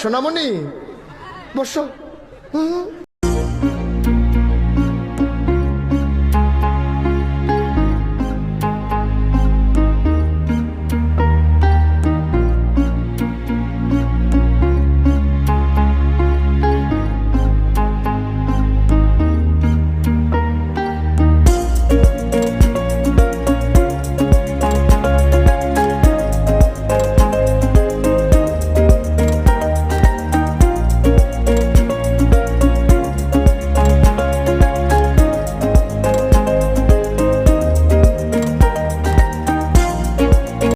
সোনামণি বসো। হুম